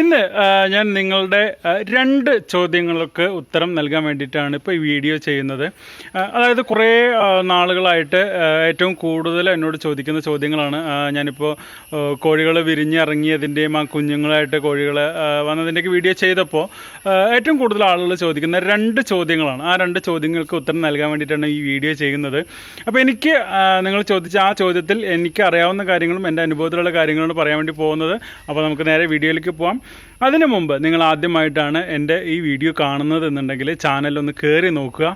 ഇന്ന് ഞാൻ നിങ്ങളുടെ രണ്ട് ചോദ്യങ്ങൾക്ക് ഉത്തരം നൽകാൻ വേണ്ടിയിട്ടാണ് ഇപ്പോൾ ഈ വീഡിയോ ചെയ്യുന്നത്. അതായത് കുറേ നാളുകളായിട്ട് ഏറ്റവും കൂടുതൽ എന്നോട് ചോദിക്കുന്ന ചോദ്യങ്ങളാണ്. ഞാനിപ്പോൾ കോഴികൾ വിരിഞ്ഞിറങ്ങിയതിന്റെയും ആ കുഞ്ഞുങ്ങളായിട്ട് കോഴികൾ വന്നതിന്റെയൊക്കെ വീഡിയോ ചെയ്തപ്പോൾ ഏറ്റവും കൂടുതൽ ആളുകൾ ചോദിക്കുന്ന രണ്ട് ചോദ്യങ്ങളാണ്. ആ രണ്ട് ചോദ്യങ്ങൾക്ക് ഉത്തരം നൽകാൻ വേണ്ടിയിട്ടാണ് ഈ വീഡിയോ ചെയ്യുന്നത്. അപ്പോൾ എനിക്ക് നിങ്ങൾ ചോദിച്ച ആ ചോദ്യത്തിൽ എനിക്ക് അറിയാവുന്ന കാര്യങ്ങളും എന്റെ അനുഭവത്തിലുള്ള കാര്യങ്ങളാണ് പറയാൻ വേണ്ടി പോകുന്നത്. അപ്പോൾ നമുക്ക് നേരെ വീഡിയോയിലേക്ക് പോകാം അതിനു മുമ്പ് നിങ്ങൾ ആദ്യമായിട്ടാണ് എന്റെ ഈ വീഡിയോ കാണുന്നത് എന്നുണ്ടെങ്കിൽ ചാനലൊന്ന് കയറി നോക്കുക.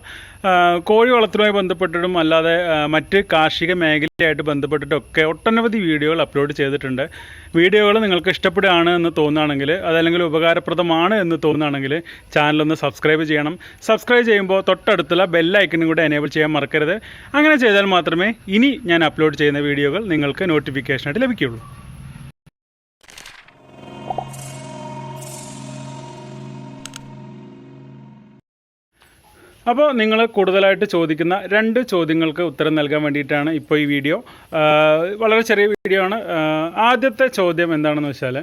കോഴി വളർത്തലുമായി ബന്ധപ്പെട്ടിട്ടും അല്ലാതെ മറ്റ് കാർഷിക മേഖലയായിട്ട് ബന്ധപ്പെട്ടിട്ടൊക്കെ ഒട്ടനവധി വീഡിയോകൾ അപ്ലോഡ് ചെയ്തിട്ടുണ്ട്. വീഡിയോകൾ നിങ്ങൾക്ക് ഇഷ്ടപ്പെടുകയാണ് എന്ന് തോന്നുകയാണെങ്കിൽ അതല്ലെങ്കിൽ ഉപകാരപ്രദമാണ് എന്ന് തോന്നുകയാണെങ്കിൽ ചാനലൊന്ന് സബ്സ്ക്രൈബ് ചെയ്യണം. സബ്സ്ക്രൈബ് ചെയ്യുമ്പോൾ തൊട്ടടുത്തുള്ള ബെല്ലൈക്കനും കൂടെ എനേബിൾ ചെയ്യാൻ മറക്കരുത്. അങ്ങനെ ചെയ്താൽ മാത്രമേ ഇനി ഞാൻ അപ്ലോഡ് ചെയ്യുന്ന വീഡിയോകൾ നിങ്ങൾക്ക് നോട്ടിഫിക്കേഷനായിട്ട് ലഭിക്കുകയുള്ളൂ. അപ്പോൾ നിങ്ങൾ കൂടുതലായിട്ട് ചോദിക്കുന്ന രണ്ട് ചോദ്യങ്ങൾക്ക് ഉത്തരം നൽകാൻ വേണ്ടിയിട്ടാണ് ഇപ്പോൾ ഈ വീഡിയോ. വളരെ ചെറിയ വീഡിയോ ആണ്. ആദ്യത്തെ ചോദ്യം എന്താണെന്ന് വെച്ചാൽ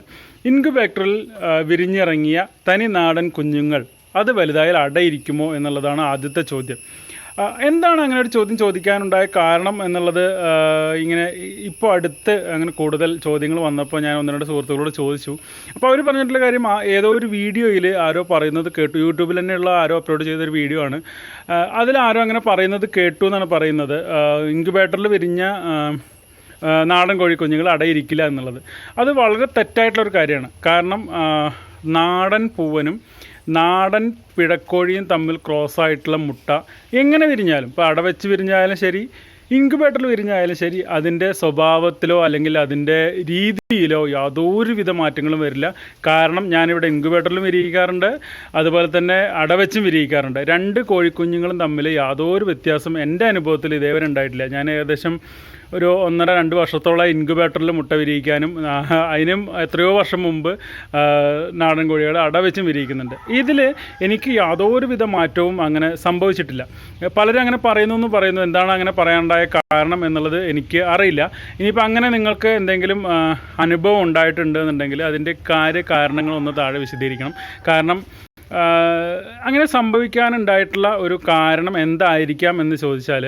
ഇൻക്യുബേറ്ററിൽ വിരിഞ്ഞിറങ്ങിയ തനി നാടൻ കുഞ്ഞുങ്ങൾ അത് വലുതായാൽ അടയിരിക്കുമോ എന്നുള്ളതാണ് ആദ്യത്തെ ചോദ്യം. എന്താണ് അങ്ങനെ ഒരു ചോദ്യം ചോദിക്കാനുണ്ടായ കാരണം എന്നുള്ളത് ഇങ്ങനെ ഇപ്പോൾ അടുത്ത് അങ്ങനെ കൂടുതൽ ചോദ്യങ്ങൾ വന്നപ്പോൾ ഞാൻ ഒന്ന് രണ്ട് സുഹൃത്തുക്കളോട് ചോദിച്ചു. അപ്പോൾ അവർ പറഞ്ഞിട്ടുള്ള കാര്യം ഏതോ ഒരു വീഡിയോയിൽ ആരോ പറയുന്നത് കേട്ടു. യൂട്യൂബിൽ തന്നെയുള്ള ആരോ അപ്ലോഡ് ചെയ്തൊരു വീഡിയോ ആണ്. അതിലാരോ അങ്ങനെ പറയുന്നത് കേട്ടു എന്നാണ് പറയുന്നത്. ഇൻക്യുബേറ്ററിൽ വിരിഞ്ഞ നാടൻ കോഴി കുഞ്ഞുങ്ങൾ അടയിരിക്കില്ല എന്നുള്ളത്. അത് വളരെ തെറ്റായിട്ടുള്ളൊരു കാര്യമാണ്. കാരണം നാടൻ പൂവനും നാടൻ പിഴക്കോഴിയും തമ്മിൽ ക്രോസ് ആയിട്ടുള്ള മുട്ട എങ്ങനെ വിരിഞ്ഞാലും ഇപ്പോൾ അടവെച്ച് വിരിഞ്ഞാലും ശരി ഇൻക്യുബേറ്ററിൽ വിരിഞ്ഞായാലും ശരി അതിന്റെ സ്വഭാവത്തിലോ അല്ലെങ്കിൽ അതിന്റെ രീതിയിലോ യാതൊരുവിധ മാറ്റങ്ങളും വരില്ല. കാരണം ഞാനിവിടെ ഇൻക്യുബേറ്ററിലും വിരിയിക്കാറുണ്ട് അതുപോലെ തന്നെ അടവെച്ചും വിരിയിക്കാറുണ്ട്. രണ്ട് കോഴിക്കുഞ്ഞുങ്ങളും തമ്മിൽ യാതൊരു വ്യത്യാസം എന്റെ അനുഭവത്തിൽ ഇതേവരെ ഉണ്ടായിട്ടില്ല. ഞാൻ ഏകദേശം ഒരു ഒന്നര രണ്ട് വർഷത്തോളം ഇൻക്യുബേറ്ററിൽ മുട്ട വിരിയിക്കാനും അതിനും എത്രയോ വർഷം മുമ്പ് നാടൻ കോഴികൾ അടവെച്ചും വിരിയിക്കുന്നുണ്ട്. ഇതിൽ എനിക്ക് യാതൊരുവിധ മാറ്റവും അങ്ങനെ സംഭവിച്ചിട്ടില്ല. പലരും അങ്ങനെ പറയുന്നു എന്ന് പറയുന്നു. എന്താണ് അങ്ങനെ പറയാനുണ്ടായ കാരണം എന്നുള്ളത് എനിക്ക് അറിയില്ല. ഇനിയിപ്പോൾ അങ്ങനെ നിങ്ങൾക്ക് എന്തെങ്കിലും അനുഭവം ഉണ്ടായിട്ടുണ്ട് എന്നുണ്ടെങ്കിൽ അതിന്റെ കാര്യ കാരണങ്ങളൊന്ന് താഴെ വിശദീകരിക്കണം. കാരണം അങ്ങനെ സംഭവിക്കാനുണ്ടായിട്ടുള്ള ഒരു കാരണം എന്തായിരിക്കാം എന്ന് ചോദിച്ചാൽ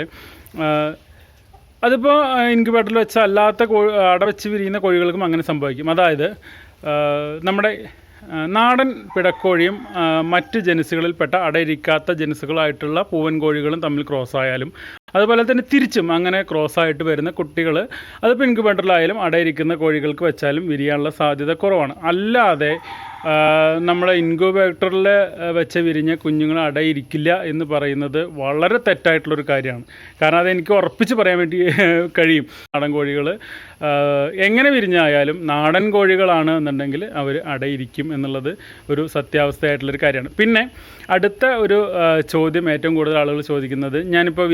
അതിപ്പോൾ ഇൻക്യുബേറ്ററിൽ വെച്ച അല്ലാത്ത കോഴി അട വെച്ച് വിരിയുന്ന കോഴികൾക്കും അങ്ങനെ സംഭവിക്കും. അതായത് നമ്മുടെ നാടൻ പിടക്കോഴിയും മറ്റ് ജനുസുകളിൽപ്പെട്ട അടയിരിക്കാത്ത ജനുസുകളായിട്ടുള്ള പൂവൻ കോഴികളും തമ്മിൽ ക്രോസ് ആയാലും അതുപോലെ തന്നെ തിരിച്ചും അങ്ങനെ ക്രോസ് ആയിട്ട് വരുന്ന കുട്ടികൾ അതിപ്പോൾ ഇൻക്യുബേറ്ററിലായാലും അടയിരിക്കുന്ന കോഴികൾക്ക് വെച്ചാലും വിരിയാനുള്ള സാധ്യത കുറവാണ്. അല്ലാതെ നമ്മളെ ഇൻക്യുബേറ്ററിൽ വെച്ച് വിരിഞ്ഞ കുഞ്ഞുങ്ങൾ അടയിരിക്കില്ല എന്ന് പറയുന്നത് വളരെ തെറ്റായിട്ടുള്ളൊരു കാര്യമാണ്. കാരണം അതെനിക്ക് ഉറപ്പിച്ച് പറയാൻ വേണ്ടി കഴിയും. നാടൻ കോഴികൾ എങ്ങനെ വിരിഞ്ഞായാലും നാടൻ കോഴികളാണ് എന്നുണ്ടെങ്കിൽ അവർ അടയിരിക്കും എന്നുള്ളത് ഒരു സത്യാവസ്ഥയായിട്ടുള്ളൊരു കാര്യമാണ്. പിന്നെ അടുത്ത ഒരു ചോദ്യം ഏറ്റവും കൂടുതൽ ആളുകൾ ചോദിക്കുന്നത് ഞാനിപ്പോൾ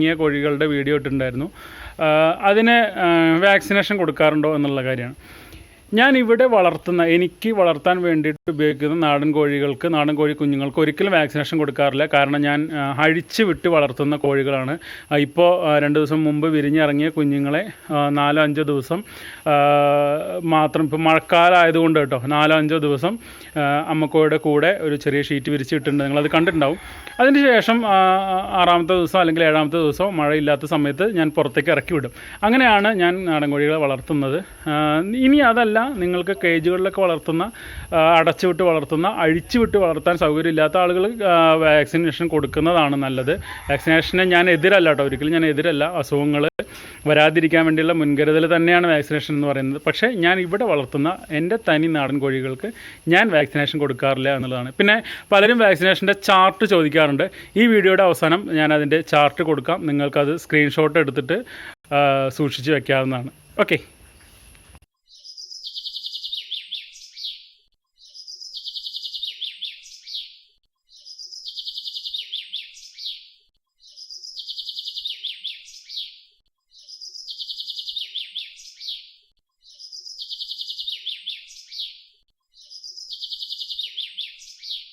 വിരിഞ്ഞിറങ്ങിയ കോഴികളുടെ വീഡിയോ ഇട്ടിട്ടുണ്ടായിരുന്നു. അതിന് വാക്സിനേഷൻ കൊടുക്കാറുണ്ടോ എന്നുള്ള കാര്യമാണ്. ഞാൻ ഇവിടെ വളർത്തുന്ന എനിക്ക് വളർത്താൻ വേണ്ടിയിട്ട് ഉപയോഗിക്കുന്ന നാടൻ കോഴികൾക്ക് നാടൻ കോഴി കുഞ്ഞുങ്ങൾക്ക് ഒരിക്കലും വാക്സിനേഷൻ കൊടുക്കാറില്ല. കാരണം ഞാൻ അഴിച്ച് വിട്ട് വളർത്തുന്ന കോഴികളാണ്. ഇപ്പോൾ രണ്ട് ദിവസം മുമ്പ് വിരിഞ്ഞിറങ്ങിയ കുഞ്ഞുങ്ങളെ നാലോ അഞ്ചോ ദിവസം മാത്രം ഇപ്പോൾ മഴക്കാലമായതുകൊണ്ട് കേട്ടോ നാലോ അഞ്ചോ ദിവസം അമ്മക്കോയുടെ കൂടെ ഒരു ചെറിയ ഷീറ്റ് വിരിച്ചിട്ടുണ്ട് നിങ്ങളത് കണ്ടിട്ടുണ്ടാവും. അതിന് ശേഷം ആറാമത്തെ ദിവസം അല്ലെങ്കിൽ ഏഴാമത്തെ ദിവസം മഴയില്ലാത്ത സമയത്ത് ഞാൻ പുറത്തേക്ക് ഇറക്കി വിടും. അങ്ങനെയാണ് ഞാൻ നാടൻ കോഴികളെ വളർത്തുന്നത്. ഇനി അതല്ല നിങ്ങൾക്ക് കേജുകളിലൊക്കെ വളർത്തുന്ന അടച്ചുവിട്ട് അടച്ചു വിട്ട് വളർത്തുന്ന അഴിച്ചുവിട്ട് വളർത്താൻ സൗകര്യമില്ലാത്ത ആളുകൾ വാക്സിനേഷൻ കൊടുക്കുന്നതാണ് നല്ലത്. വാക്സിനേഷനെ ഞാൻ എതിരല്ല കേട്ടോ. ഒരിക്കലും ഞാൻ എതിരല്ല. അസുഖങ്ങൾ വരാതിരിക്കാൻ വേണ്ടിയുള്ള മുൻകരുതൽ തന്നെയാണ് വാക്സിനേഷൻ എന്ന് പറയുന്നത്. പക്ഷേ ഞാൻ ഇവിടെ വളർത്തുന്ന എന്റെ തനി നാടൻ കോഴികൾക്ക് ഞാൻ വാക്സിനേഷൻ കൊടുക്കാറില്ല എന്നുള്ളതാണ്. പിന്നെ പലരും വാക്സിനേഷന്റെ ചാർട്ട് ചോദിക്കാറുണ്ട്. ഈ വീഡിയോയുടെ അവസാനം ഞാൻ അതിന്റെ ചാർട്ട് കൊടുക്കാം. നിങ്ങൾക്കത് സ്ക്രീൻഷോട്ട് എടുത്തിട്ട് സൂക്ഷിച്ച് വയ്ക്കാവുന്നതാണ് ഓക്കെ.